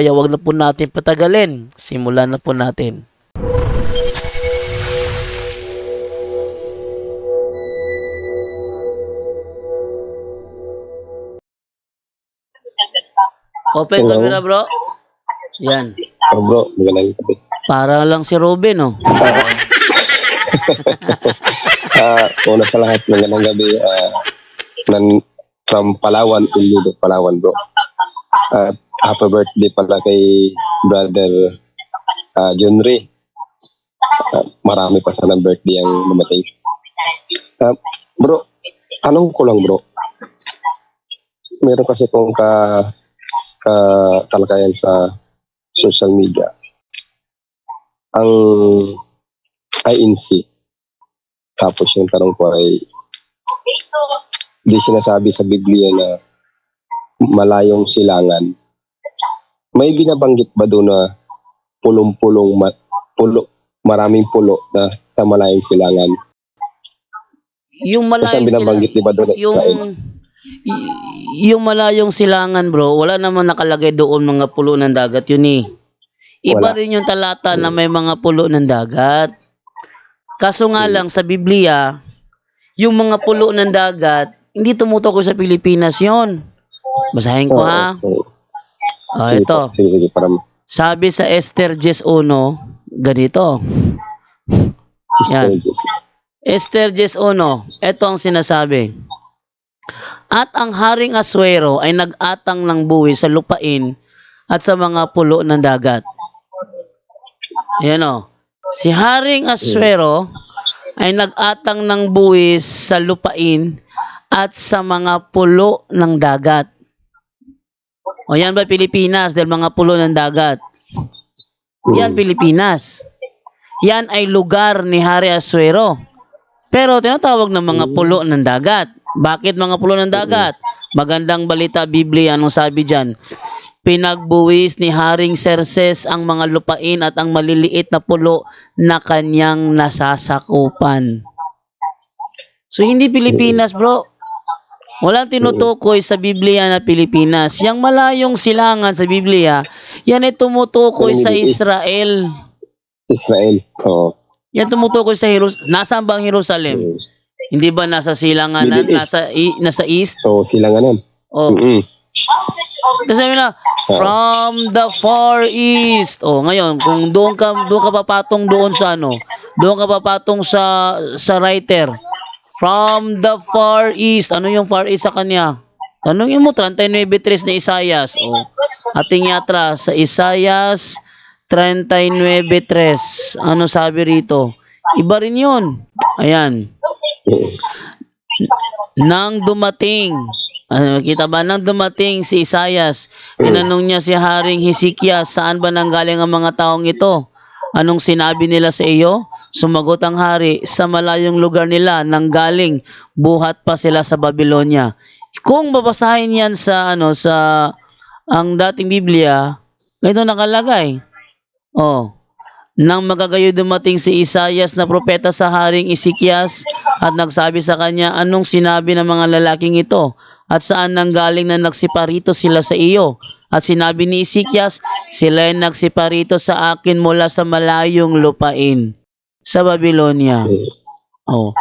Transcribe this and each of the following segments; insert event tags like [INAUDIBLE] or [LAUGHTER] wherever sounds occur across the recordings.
kaya wag na po natin patagalin. Simulan na po natin. Open Hello. camera bro. Yan. Oh, bro, magandang gabi. Para lang si Robin oh. [LAUGHS] Ah, una sa lahat, magandang gabi. Ah, nan, from Palawan, Iludo, Palawan, bro. At happy birthday pala kay brother ah, John Ray. Ah, marami pa sana birthday ang namatay. Ah, bro, anong ko lang, bro? Meron kasi kong ka, ka talakayan sa social media. Ang INC, tapos yung tanong ko ay, di sinasabi sa Biblia na malayong silangan. May binabanggit ba doon na pulong-pulong, ma- pulo, maraming pulo na sa malayong silangan? Yung Kasi malayong ang binabanggit di ba doon yung Israel? yung malayong silangan bro, wala naman nakalagay doon mga pulo ng dagat yun eh. Iba Wala. rin yung talata na may mga pulo ng dagat. Kaso nga Hmm. lang sa Biblia, yung mga pulo ng dagat, hindi tumutukoy sa Pilipinas yon. Basahin ko Oo, ha. oo. Ah, Sige ito. po, Sige, sige, para Sabi sa Esther 10.1, ganito. Yan. Esther 10.1, ito ang sinasabi. At ang Haring Aswero ay nag-atang ng buwis sa lupain at sa mga pulo ng dagat. Yan o. Si Haring Aswero ay nag-atang ng buwis sa lupain at sa mga pulo ng dagat. O yan ba Pilipinas dahil mga pulo ng dagat? Yan Pilipinas. Yan ay lugar ni Hari Aswero. Pero tinatawag ng mga pulo ng dagat. Bakit mga pulo ng dagat? Magandang balita Biblia, anong sabi diyan? Pinagbuwis ni Haring Serses ang mga lupain at ang maliliit na pulo na kanyang nasasakupan. So hindi Pilipinas, bro. Walang tinutukoy sa Biblia na Pilipinas. Yang malayong silangan sa Biblia, yan ay tumutukoy sa Israel. Israel. Oo. Yan tumutukoy sa Jerusalem. Nasaan ba ang Jerusalem? Hindi ba nasa silanganan, nasa i- nasa east? Oo, silanganan. Oh, Mm-mm. kasi na from the far east. Oh, ngayon kung doon ka doon ka papatong doon sa ano, doon ka papatong sa sa writer. From the far east. Ano yung far east sa kanya? Tanungin mo 39:3 ni Isayas. Oh. Ating yatra sa Isayas 39:3. Ano sabi rito? Iba rin 'yun. Ayan. Nang dumating, ano, kita ba, nang dumating si Isayas, tinanong niya si Haring Hezekiah, saan ba nanggaling ang mga taong ito? Anong sinabi nila sa iyo? Sumagot ang hari, sa malayong lugar nila, nanggaling, buhat pa sila sa Babylonia. Kung babasahin yan sa, ano, sa, ang dating Biblia, ito nakalagay. Oh, nang magagayo dumating si Isayas na propeta sa haring Isikias at nagsabi sa kanya, anong sinabi ng mga lalaking ito? At saan nanggaling na nagsiparito sila sa iyo? At sinabi ni Isikias, sila ay nagsiparito sa akin mula sa malayong lupain sa Babylonia. Oh.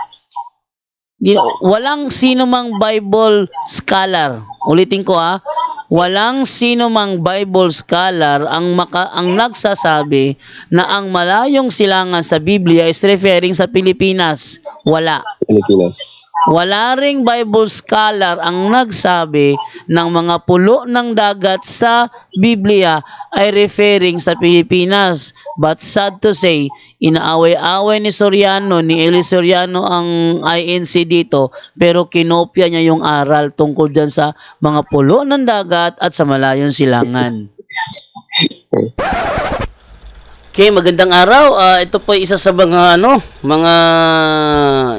Di- Walang sino mang Bible scholar. Ulitin ko ha. Walang sino mang Bible scholar ang maka, ang nagsasabi na ang malayong silangan sa Biblia is referring sa Pilipinas. Wala. Pilipinas. Wala ring Bible scholar ang nagsabi ng mga pulo ng dagat sa Biblia ay referring sa Pilipinas. But sad to say, inaaway-away ni Soriano, ni Eli Soriano ang INC dito, pero kinopya niya yung aral tungkol dyan sa mga pulo ng dagat at sa malayong silangan. Okay, magandang araw. Ah, ito po isa sa mga ano, mga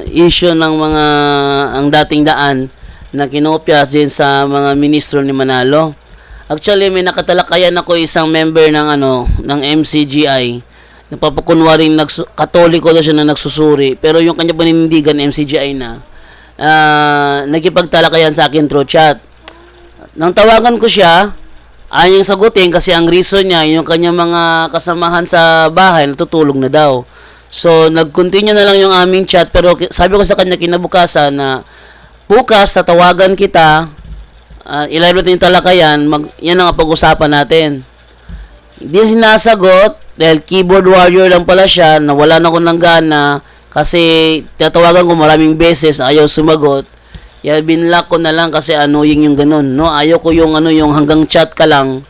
issue ng mga ang dating daan na kinopya din sa mga ministro ni Manalo. Actually, may nakatalakayan ako isang member ng ano, ng MCGI. Napapakunwaring nagsu- katoliko na siya na nagsusuri, pero yung kanya paninindigan MCGI na. Ah, nagkipagtalakayan sa akin through chat. Nang tawagan ko siya, ayaw niyang sagutin kasi ang reason niya, yung kanyang mga kasamahan sa bahay, natutulog na daw. So, nag-continue na lang yung aming chat, pero sabi ko sa kanya kinabukasan na, bukas, tatawagan kita, uh, ilive natin yung talakayan, mag, yan ang pag-usapan natin. Hindi sinasagot, dahil keyboard warrior lang pala siya, nawala na ko ng gana, kasi tatawagan ko maraming beses, ayaw sumagot. Yeah, binlock ko na lang kasi annoying yung ganun, no? Ayaw ko yung ano yung hanggang chat ka lang.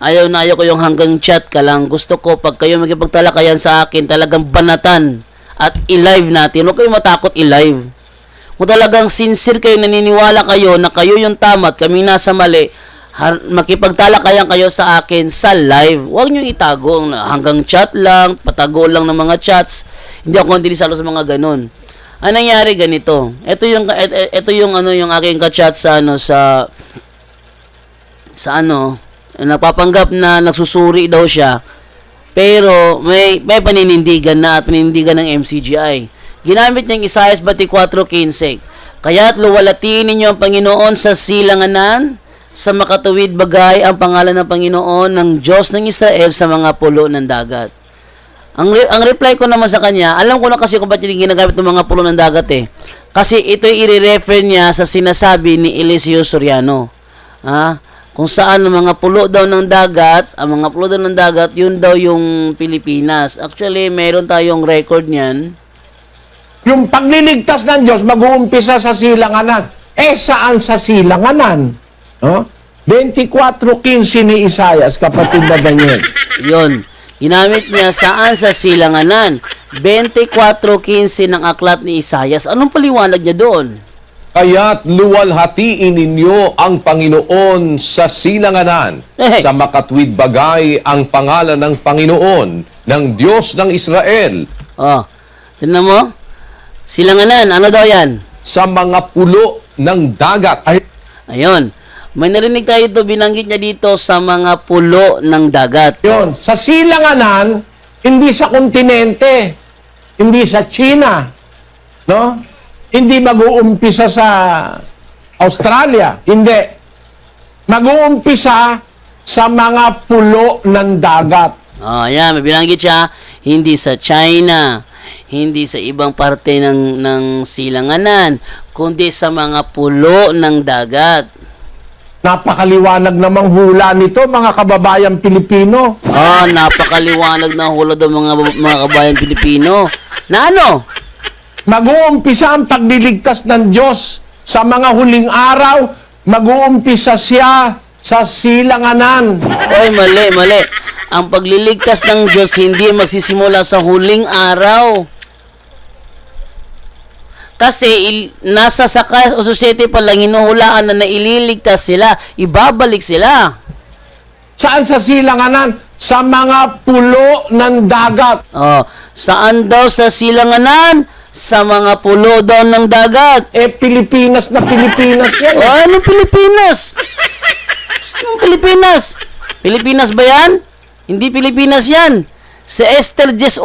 Ayaw na ayaw ko yung hanggang chat ka lang. Gusto ko pag kayo magkipagtalakayan sa akin, talagang banatan at i-live natin. Huwag kayo matakot i-live. Kung talagang sincere kayo, naniniwala kayo na kayo yung tama at kami nasa mali, makipagtalakayan kayo sa akin sa live. Huwag nyo itago hanggang chat lang, patago lang ng mga chats. Hindi ako kontinisalo sa mga ganun. Ang nangyari ganito. Ito yung et- et- ito yung ano yung aking ka-chat sa ano sa sa ano napapanggap na nagsusuri daw siya. Pero may may paninindigan na at paninindigan ng MCGI. Ginamit niyang Isaiah 24:15. Kaya't luwalatiin ninyo ang Panginoon sa silanganan, sa makatuwid bagay ang pangalan ng Panginoon ng Diyos ng Israel sa mga pulo ng dagat. Ang, re- ang reply ko naman sa kanya, alam ko na kasi kung ba't yung ginagamit ng mga pulo ng dagat eh. Kasi ito i-refer niya sa sinasabi ni Eliseo Soriano. Ha? Kung saan ang mga pulo daw ng dagat, ang mga pulo daw ng dagat, yun daw yung Pilipinas. Actually, meron tayong record niyan. Yung pagliligtas ng Diyos mag-uumpisa sa silanganan. Eh, saan sa silanganan? No? 24.15 ni Isayas, kapatid na Daniel. Yun. Ginamit niya saan sa silanganan. 24.15 ng aklat ni Isayas. Anong paliwanag niya doon? Kaya't luwalhatiin ninyo ang Panginoon sa silanganan, Eh. sa makatwid bagay ang pangalan ng Panginoon, ng Diyos ng Israel, Oh, tignan mo. Silanganan, ano daw yan? sa mga pulo ng dagat. Ay, Ayun. May narinig tayo ito, binanggit niya dito sa mga pulo ng dagat. yun, sa silanganan, hindi sa kontinente, hindi sa China, no? Hindi mag-uumpisa sa Australia, hindi. Mag-uumpisa sa mga pulo ng dagat. Oh, ayan, may binanggit siya, hindi sa China, hindi sa ibang parte ng, ng silanganan, kundi sa mga pulo ng dagat. Napakaliwanag namang hula nito, mga kababayan Pilipino. Oh, napakaliwanag na hula daw mga, mga kabayan Pilipino. Na ano? Mag-uumpisa ang pagliligtas ng Diyos sa mga huling araw. Mag-uumpisa siya sa silanganan. Oy, mali, mali. Ang pagliligtas ng Diyos hindi magsisimula sa huling araw. Kasi il- nasa sa o society pa lang hinuhulaan na naililigtas sila, ibabalik sila. Saan sa silanganan? Sa mga pulo ng dagat. Oh, saan daw sa silanganan? Sa mga pulo daw ng dagat. Eh, Pilipinas na Pilipinas yan. Oh, anong Pilipinas? Anong Pilipinas? Pilipinas ba yan? Hindi Pilipinas yan. Si Esther 10.1,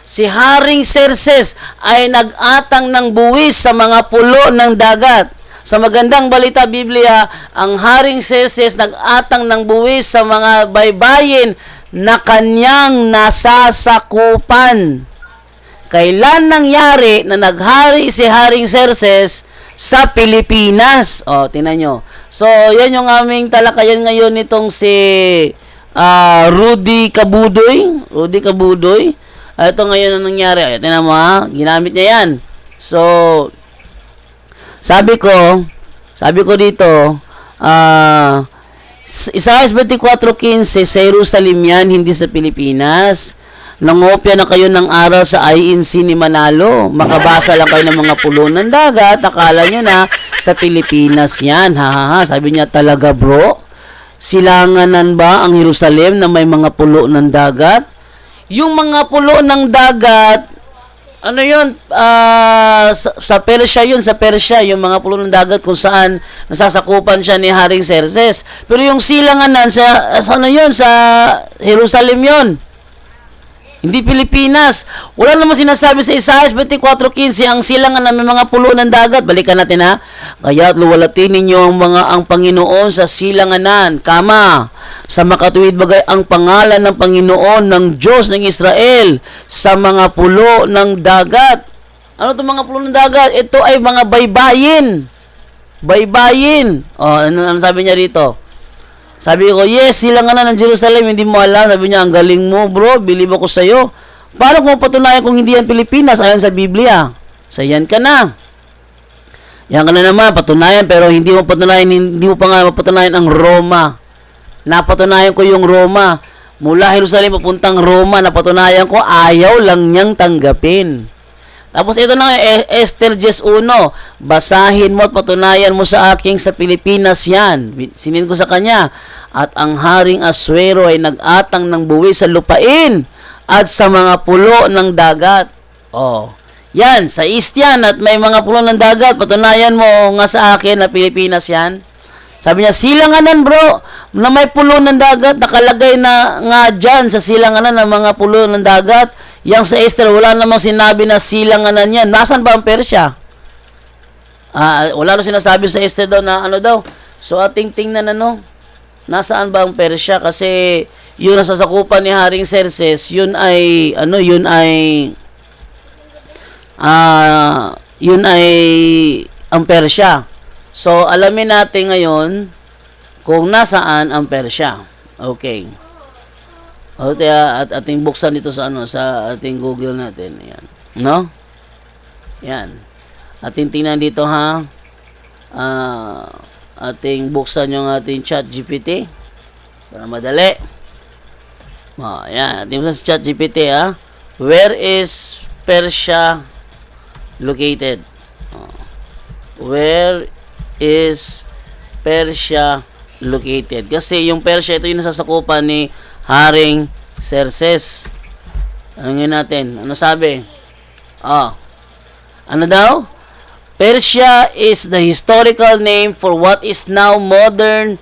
si Haring Serses ay nag-atang ng buwis sa mga pulo ng dagat. Sa magandang balita Biblia, ang Haring Serses nag-atang ng buwis sa mga baybayin na kanyang nasasakupan. Kailan nangyari na naghari si Haring Serses sa Pilipinas? O, tinan nyo. So, yan yung aming talakayan ngayon nitong si ah, Rudy Kabudoy. Rudy Kabudoy. Ah, ito ngayon ang nangyari. Ay, tinan mo ha, ginamit niya yan. So, Sabi ko, sabi ko dito, ah, S- Isaiah 24.15, sa Jerusalem yan, hindi sa Pilipinas. Nangopya na kayo ng aral sa INC ni Manalo. Makabasa lang kayo ng mga pulo ng dagat. Akala nyo na sa Pilipinas yan. Ha, ha, ha. Sabi niya, talaga bro? Silanganan ba ang Jerusalem na may mga pulo ng dagat? Yung mga pulo ng dagat, ano yun, ah, sa, sa Persia yun, sa Persia, yung mga pulo ng dagat kung saan nasasakupan siya ni Haring Xerxes. Pero yung silanganan, sa, sa ano yun, sa Jerusalem yun. Hindi Pilipinas. Wala namang sinasabi sa Isaiah 24.15 ang silangan na may mga pulo ng dagat. Balikan natin ha. Kaya luwalatin ninyo ang mga ang Panginoon sa silanganan. Kama. Sa makatuwid bagay ang pangalan ng Panginoon ng Diyos ng Israel sa mga pulo ng dagat. Ano itong mga pulo ng dagat? Ito ay mga baybayin. Baybayin. O, ano, ano sabi niya rito? Sabi ko, yes, sila nga na ng Jerusalem, hindi mo alam. Sabi niya, ang galing mo, bro, believe ako sa'yo. Paano kung patunayan kung hindi yan Pilipinas ayon sa Biblia? Sa yan ka na. Yan ka na naman, patunayan, pero hindi mo patunayan, hindi mo pa nga mapatunayan ang Roma. Napatunayan ko yung Roma. Mula Jerusalem papuntang Roma, napatunayan ko, ayaw lang niyang tanggapin. Tapos ito na eh, Esther 10.1. Basahin mo at patunayan mo sa aking sa Pilipinas yan. Sinin ko sa kanya. At ang haring Aswero ay nag-atang ng buwi sa lupain at sa mga pulo ng dagat. Oh. Yan, sa east yan at may mga pulo ng dagat. Patunayan mo nga sa akin na Pilipinas yan. Sabi niya, silanganan bro, na may pulo ng dagat, nakalagay na nga dyan sa silanganan ng mga pulo ng dagat. Yang sa Esther, wala namang sinabi na silanganan yan. Nasaan ba ang Persya? Ah, wala na sinasabi sa Esther daw na ano daw. So ating tingnan ano, nasaan ba ang Persya? Kasi yun ang sasakupan ni Haring Xerxes, yun ay, ano, yun ay, ah, yun ay ang Persya. So, alamin natin ngayon kung nasaan ang Persya. Okay. O, kaya at ating buksan dito sa ano sa ating Google natin. Ayan. No? Yan. Ating tingnan dito ha. Ah, ating buksan yung ating chat GPT para madali. Oh, yan. Ating buksan sa chat GPT ha. Where is Persia located? Oh. Where is Persia located? Kasi yung Persia, ito yung nasasakupan ni Haring Xerxes. Tanungin natin. Ano sabi? Ah. Ano daw? Persia is the historical name for what is now modern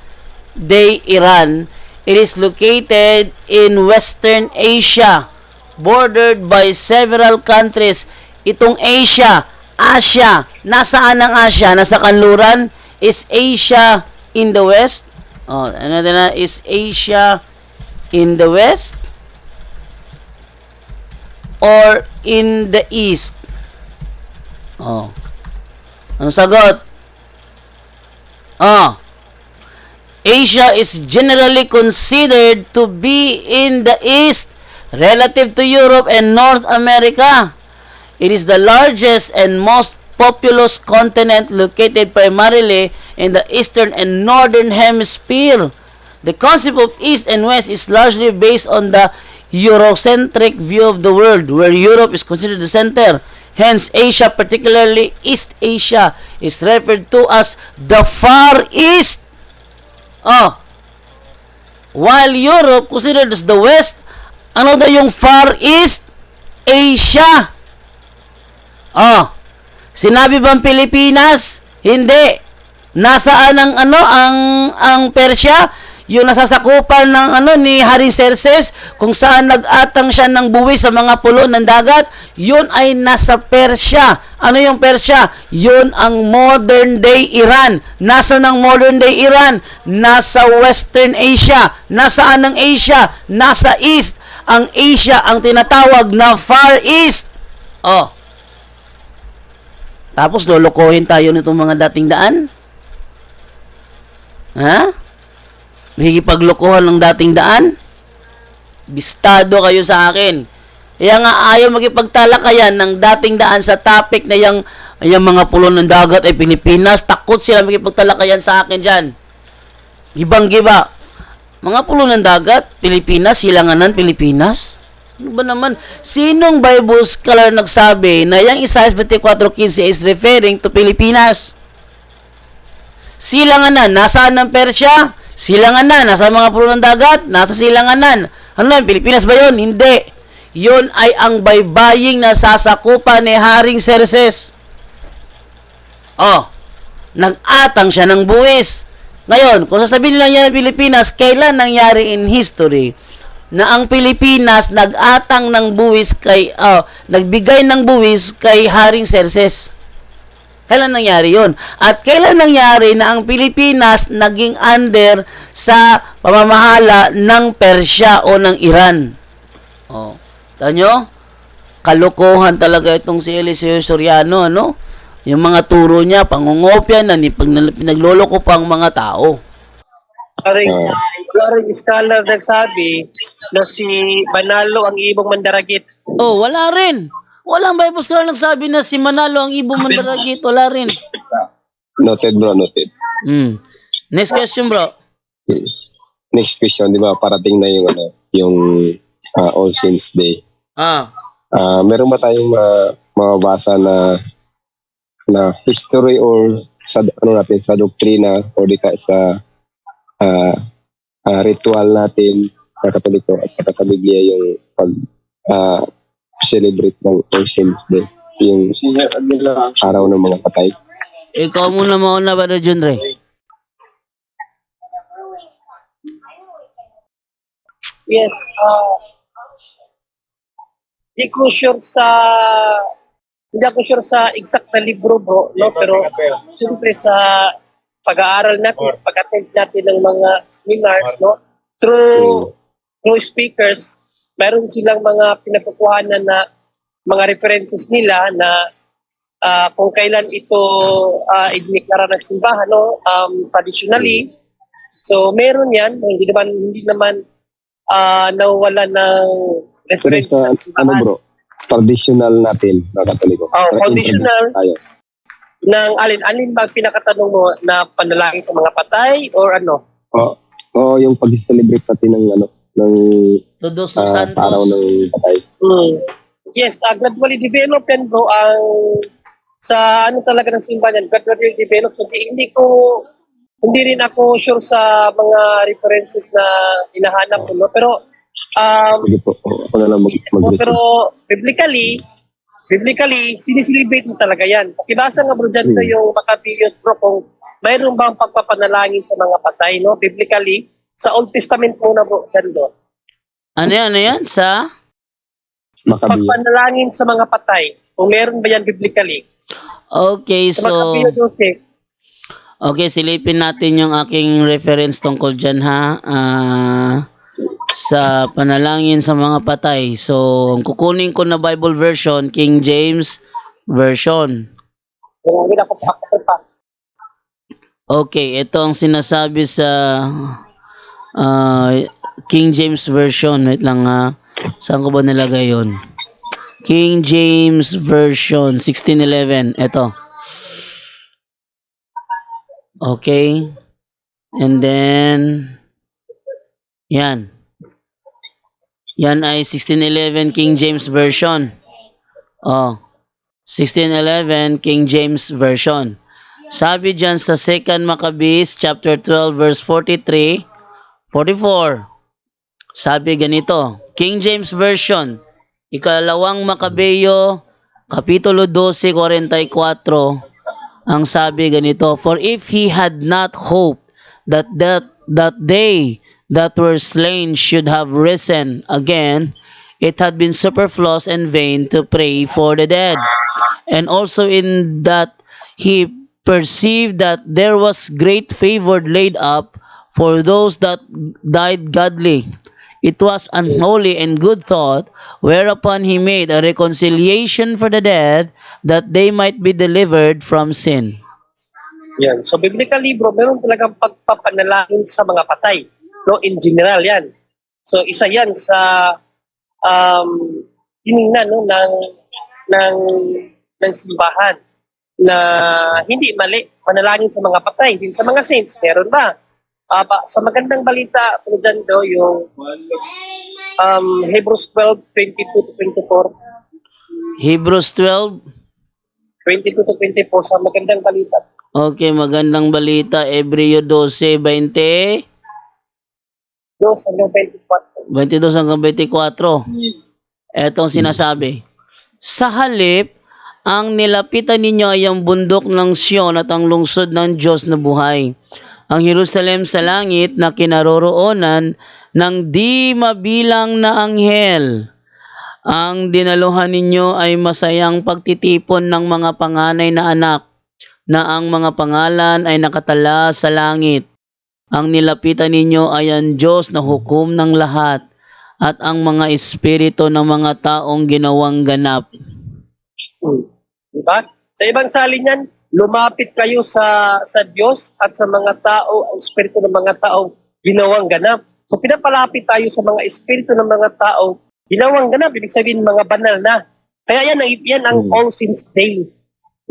day Iran. It is located in Western Asia, bordered by several countries. Itong Asia, Asia, nasaan ang Asia? Nasa kanluran? Is Asia in the west? Oh, ano na is Asia in the west or in the east? Oh. Ano sagot? Ah. Asia is generally considered to be in the east relative to Europe and North America. It is the largest and most populous continent located primarily in the eastern and northern hemisphere. The concept of east and west is largely based on the Eurocentric view of the world, where Europe is considered the center. Hence, Asia, particularly East Asia, is referred to as the Far East. Oh. While Europe considered as the West, ano daw yung Far East? Asia. Oh. Sinabi bang Pilipinas? Hindi. Nasaan ang ano ang ang Persya? Yung nasasakupan ng ano ni Haring Xerxes kung saan nag-atang siya ng buwi sa mga pulo ng dagat, yun ay nasa Persya. Ano yung Persya? Yun ang modern day Iran. Nasa ng modern day Iran? Nasa Western Asia. Nasaan ang Asia? Nasa East. Ang Asia ang tinatawag na Far East. Oh. Tapos lolokohin tayo nitong mga dating daan? Ha? Higipaglokohan ng dating daan? Bistado kayo sa akin. Kaya nga ayaw magipagtalakayan ng dating daan sa topic na yung ay ang mga pulo ng dagat ay Pilipinas. Takot sila makipagtalakayan sa akin dyan. Gibang-giba. Mga pulo ng dagat, Pilipinas, silanganan, Pilipinas. Ano ba naman? Sinong Bible scholar nagsabi na yung Isaiah 24.15 is referring to Pilipinas? Silanganan, nasaan ng Persya? Silanganan, nasa mga pulo ng dagat? Nasa silanganan. Ano yan, Pilipinas ba yun? Hindi. Yun ay ang baybaying nasasakupan ni Haring Xerxes. Oh, nag-atang siya ng buwis. Ngayon, kung sasabihin nila niya ng Pilipinas, kailan nangyari in history na ang Pilipinas nag-atang ng buwis kay, oh, nagbigay ng buwis kay Haring Xerxes? Kailan nangyari yon? At kailan nangyari na ang Pilipinas naging under sa pamamahala ng Persya o ng Iran? Oh, tanyo? Kalokohan talaga itong si Eliseo Soriano, ano? Yung mga turo niya, pangungopya na, ni pag pinagloloko pa ang mga tao. Karing, karing scholar nagsabi na si Manalo ang ibong mandaragit. Oh, wala rin. Walang Bible scholar nagsabi na si Manalo ang ibong mandaragit. Wala rin. Noted bro, noted. Hmm. Next question, bro. Next question, di ba, parating na yung, ano, yung ah, All Saints Day. Ah. Ah, meron ba tayong uh, mababasa na na history or sa ano natin sa doktrina or di ka sa ah, ah, ritual natin sa Katoliko at saka sa Biblia yung pag ah, celebrate ng All Saints Day yung araw ng mga patay. Ikaw muna mauna, Brother John Ray. Yes. Uh, hindi ko sure sa hindi ako sure sa exact na libro bro, no? Pero siyempre sa pag-aaral natin, sa pag-attend natin ng mga seminars, no? Through through speakers, meron silang mga pinagkukuhanan na mga references nila na ah, kung kailan ito uh, idineklara ng simbahan, no? Um, traditionally, so meron yan, hindi naman hindi naman ah nawala ng Pero reference sa sa ano bro, traditional natin na Katoliko. Oh, traditional. Tayo. ng alin alin ba pinakatanong mo na panalangin sa mga patay or ano? Oo, oh, yung pag-celebrate natin ng ano ng Todos los ah, sa araw Santos. ng patay. Hmm. Yes, uh, gradually develop yan bro ang sa ano talaga ng simbahan yan, gradually develop. Hindi, hindi ko hindi rin ako sure sa mga references na hinahanap ko, no? Pero um, Sige po, ako na lang mag So, mag pero biblically, biblically, siniselebrate mo talaga yan. Pakibasa nga bro dyan Hmm. yung makabiyot bro kung mayroon bang pagpapanalangin sa mga patay, no? Biblically, sa Old Testament muna bro, dyan bro. Ano yan, ano yan? Sa? makabi. Pagpanalangin sa mga patay, kung meron ba yan biblically. Okay, Sa so... makabiyot, okay. Okay, silipin natin yung aking reference tungkol dyan ha. Ah, sa panalangin sa mga patay. So, ang kukunin ko na Bible version, King James version. Okay, ito ang sinasabi sa ah, King James version. Wait lang ha. Saan ko ba nilagay yun? King James version 1611. Ito. Okay. And then yan. Yan ay 1611 King James version. Oh. 1611 King James version. Sabi dyan sa 2 Maccabees chapter 12 verse 43, 44. Sabi ganito, King James Version, ikalawang Makabeyo, Kapitulo 12, 44, ang sabi ganito, For if he had not hoped that that, that they that were slain should have risen again, it had been superfluous and vain to pray for the dead. And also in that he perceived that there was great favor laid up for those that died godly. It was unholy and good thought, whereupon he made a reconciliation for the dead, that they might be delivered from sin. Yan. So biblically bro, meron talagang pagpapanalangin sa mga patay. No, in general yan. So isa yan sa um tiningnan no ng ng ng simbahan. na hindi mali manalangin sa mga patay, din sa mga saints, meron ba? Ah, ba- sa magandang balita, Brother Jando, yung um, Hebrews 12, 22 to 24, Hebrews 12. 22 to 24, sa magandang balita. Okay, magandang balita. Hebreo 12, 20. Diyos, hanggang 24. 22 hanggang 24. Etong sinasabi. Sa halip, ang nilapitan ninyo ay ang bundok ng Sion at ang lungsod ng Diyos na buhay. Ang Jerusalem sa langit na kinaroroonan ng di mabilang na anghel. Ang dinaluhan ninyo ay masayang pagtitipon ng mga panganay na anak na ang mga pangalan ay nakatala sa langit. Ang nilapitan ninyo ay ang Diyos na hukom ng lahat at ang mga espiritu ng mga taong ginawang ganap. Hmm. Diba? Sa ibang salin yan, lumapit kayo sa sa Diyos at sa mga tao, ang espiritu ng mga tao ginawang ganap. So pinapalapit tayo sa mga espiritu ng mga tao ginawang ganap, ibig sabihin mga banal na. Kaya yan, ang- yan ang All Saints Day.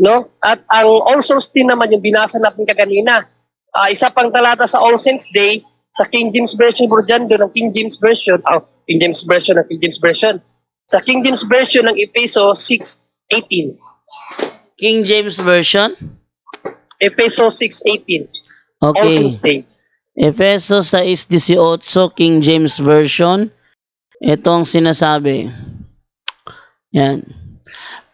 No? At ang All Souls din naman yung binasa natin kaganina. Ah, isa pang talata sa All Saints Day sa King James Version Burjan ng King James Version, oh, King James Version ng King James Version. Sa King James Version ng Efeso 6:18. King James Version? Efeso 6:18. All Okay. Efeso 6.18, King James Version. Ito ang sinasabi. Yan.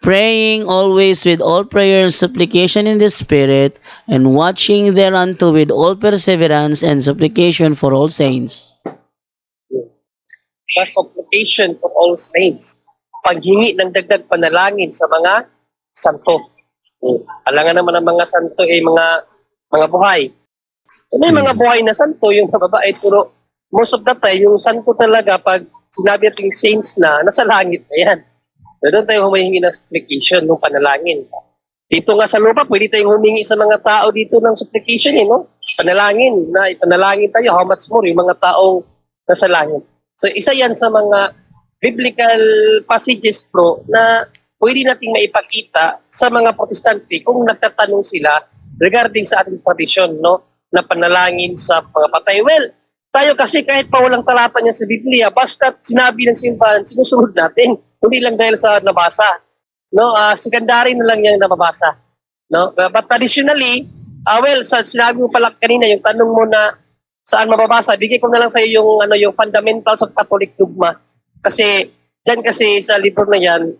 Praying always with all prayer and supplication in the Spirit, and watching thereunto with all perseverance and supplication for all saints. Plus supplication for all saints. Paghingi ng dagdag panalangin sa mga santo. Alangan naman ang mga santo ay mga mga buhay. So, may mga buhay na santo, yung mga babae, pero most of the time, yung santo talaga, pag sinabi nating saints na, nasa langit na yan. So, doon tayo humihingi ng supplication, ng panalangin. Dito nga sa lupa, pwede tayong humingi sa mga tao dito ng supplication, eh, no? Panalangin, na ipanalangin tayo, how much more, yung mga taong nasa langit. So, isa yan sa mga biblical passages, bro, na pwede nating maipakita sa mga protestante kung nagtatanong sila regarding sa ating tradisyon, no? Na panalangin sa mga. Well, tayo kasi kahit pa walang talata niya sa Biblia, basta sinabi ng simbahan, sinusunod natin. Hindi lang dahil sa nabasa. No, ah secondary na lang yung nababasa. No? Uh, But traditionally, ah well, sa sinabi mo pala kanina, yung tanong mo na saan mababasa, bigay ko na lang sa iyo yung ano yung fundamentals of Catholic dogma. Kasi diyan kasi sa libro na yan,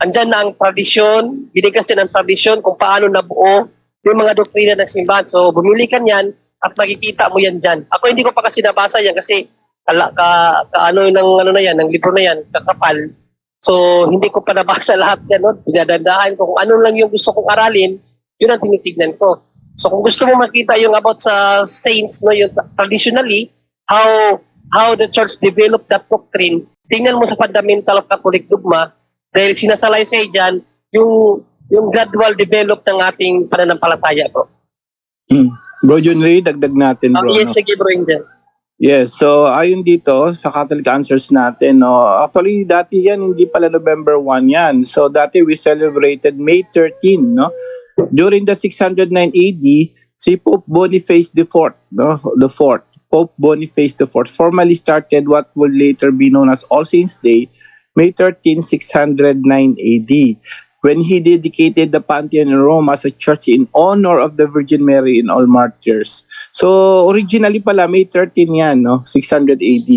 andyan na ang tradisyon, binigas din ang tradisyon kung paano nabuo yung mga doktrina ng simbahan. So, bumili ka niyan at makikita mo yan dyan. Ako hindi ko pa kasi nabasa yan kasi kala, ka, ka ano ng ano na yan, ng libro na yan, kakapal. So, hindi ko pa nabasa [LAUGHS] lahat yan. No? Dinadandaan ko kung ano lang yung gusto kong aralin, yun ang tinitignan ko. So, kung gusto mo makita yung about sa saints, no, yung traditionally, how how the church developed that doctrine, tingnan mo sa fundamental of Catholic dogma, dahil sinasalaysay dyan yung yung gradual develop ng ating pananampalataya, bro. Hmm. Bro John Ray, dagdag natin bro. yes, no? sige, bro, Angel. Yes, so ayon dito sa Catholic Answers natin, no, actually dati yan hindi pala November 1 yan. So dati we celebrated May 13, no? During the 609 AD, si Pope Boniface IV, no, the fourth, Pope Boniface IV formally started what would later be known as All Saints Day, May 13, 609 AD. when he dedicated the Pantheon in Rome as a church in honor of the Virgin Mary and all martyrs. So originally pala May 13 yan, no? 600 AD.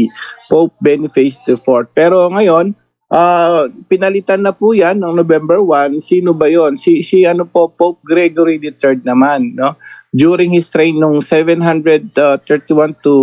Pope Boniface IV. Pero ngayon, ah pinalitan na po yan ng November 1. Sino ba 'yon? Si si ano po Pope Gregory III naman, no? During his reign nung 731 to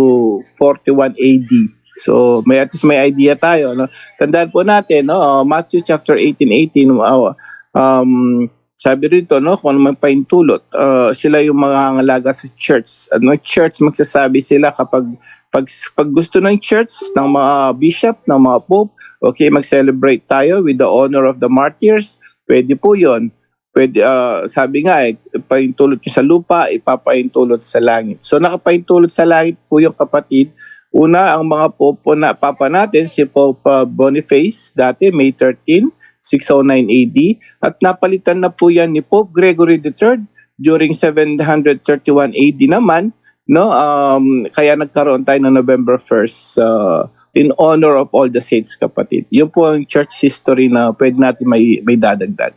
41 AD. So may at least may idea tayo, no? Tandaan po natin, no? uh, Matthew chapter 18, 18, uh, um, sabi rito, no, kung man paintulot, uh, sila yung mga ngalaga sa church. Ano, church, magsasabi sila kapag pag, pag gusto ng church, ng mga bishop, ng mga pope, okay, mag-celebrate tayo with the honor of the martyrs, pwede po yon Pwede, uh, sabi nga, eh, paintulot sa lupa, ipapaintulot sa langit. So, nakapaintulot sa langit po yung kapatid, Una, ang mga popo na papa natin, si Pope Boniface, dati May 13, 609 AD at napalitan na po yan ni Pope Gregory III during 731 AD naman no? Um kaya nagkaroon tayo ng November 1st uh, in honor of all the saints kapatid. Yun po ang church history na pwede natin may may dadagdag